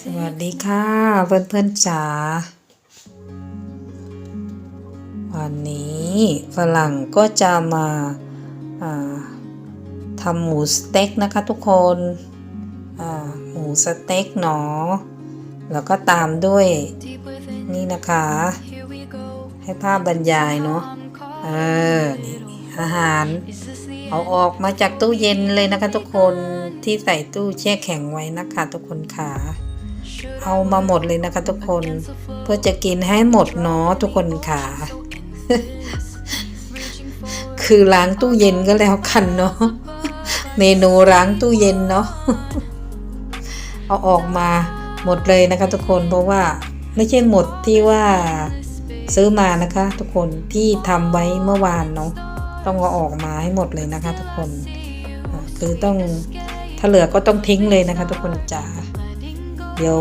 สวัสดีค่ะ เพื่อนเพื่อนๆจ๋าวันนี้ฝรั่งก็จะมาาทำหมูสเต็กนะคะทุกคนหมูสเต็กเนาะแล้วก็ตามด้วยนี่นะคะ ให้ภาพบรรยายเนาะเออนี่ อาหาร เอาออกมาจากตู้เย็นเลยนะคะทุกคนที่ใส่ตู้แช่แข็งไว้นะคะทุกคนค่ะเอามาหมดเลยนะคะทุกคน เพื่อจะกินให้หมดเนาะทุกคนค่ะ คือล้างตู้เย็นก็แล้วกันเนาะเมนูล้างตู้เย็นเนาะเอาออกมาหมดเลยนะคะทุกคนเพราะว่าไม่ใช่หมดที่ว่าซื้อมานะคะ ทุกคนที่ทำไว้เมื่อวานเนาะ ต้องเอาออกมาให้หมดเลยนะคะ ทุกคนคือต้องถ้าเหลือก็ต้องทิ้งเลยนะคะ ทุกคนจ๋าเดี๋ยว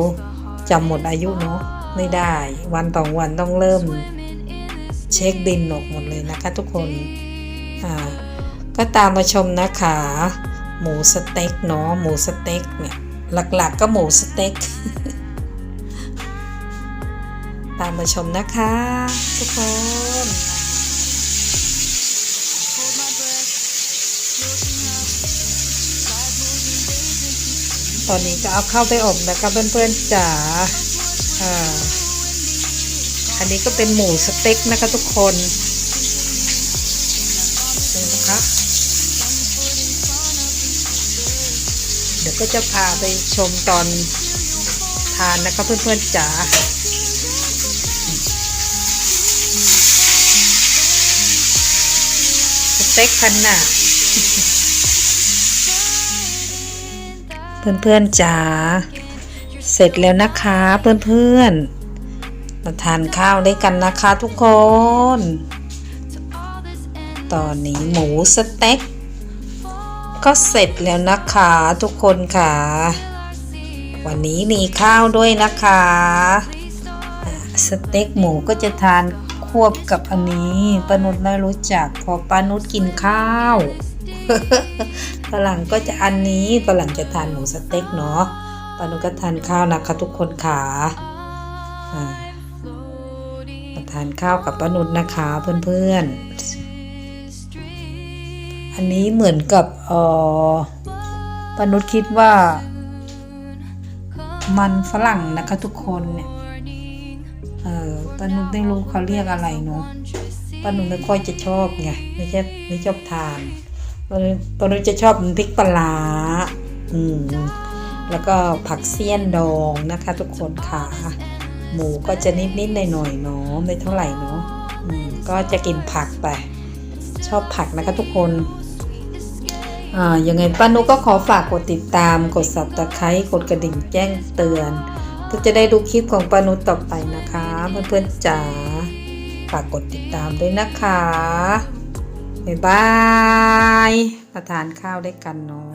จำหมดอายุเนาะไม่ได้ วันต่อวันต้องเริ่มเช็คบินออกหมดเลยนะคะ ทุกคนอ่าก็ตามมาชมนะคะ หมูสเต็กเนาะหมูสเต็กเนี่ยหลักๆก็หมูสเต็กตามมาชมนะคะ ทุกคน ตอนนี้ก็เอาเข้าไปอบนะคะเพื่อนๆจ๋าอ่าอันนี้ก็เป็นหมูสเต็กนะคะทุกคนนี่นะคะเดี๋ยวก็จะพาไปชมตอนทานนะคะเพื่อนๆจ๋าสเต็กพันหนา เพื่อนๆจ๋าเสร็จแล้วนะคะเพื่อนๆมาทานข้าวด้วยกันนะคะทุกคน ตอนนี้หมูสเต็กก็เสร็จแล้วนะคะทุกคนค่ะ วันนี้มีข้าวด้วยนะคะสเต็กหมูก็จะทานควบกับอันนี้ปานุษไม่รู้จักเพอปานุษกินข้าว ฝรั่งก็จะอันนี้ฝรั่งจะทานหมูสเต็กเนาะปานุก็ทานข้าวนะคะทุกคนค่ะอ่ามาทานข้าวกับปานุษนะคะเพื่อนๆ อันนี้เหมือนกับเออปานุษคิดว่า มันฝรั่งนะคะทุกคนเนี่ยเออปานุษไม่รู้เขาเรียกอะไรเนาะปานุษไม่ค่อยจะชอบไงไม่ใช่ไม่ชอบทาน ปานุษปานุษจะชอบพริกปลาอืมแล้วก็ผักเสี้ยนดองนะคะ ทุกคนค่ะ หมูก็จะนิดนิดหน่อยหน่อยๆเนาะไม่เท่าไหร่เนาะอืมก็จะกินผักไป ชอบผักนะคะทุกคนอ่ายังไงป้านุก็ขอฝากกดติดตาม กด subscribe กดกระดิ่งแจ้งเตือนเพื่อจะได้ดูคลิปของป้านุต่อไปนะคะ เพื่อนๆจ๋าฝากกดติดตามด้วยนะคะ บ๊ายบายมาทานข้าวด้วยกันเนาะ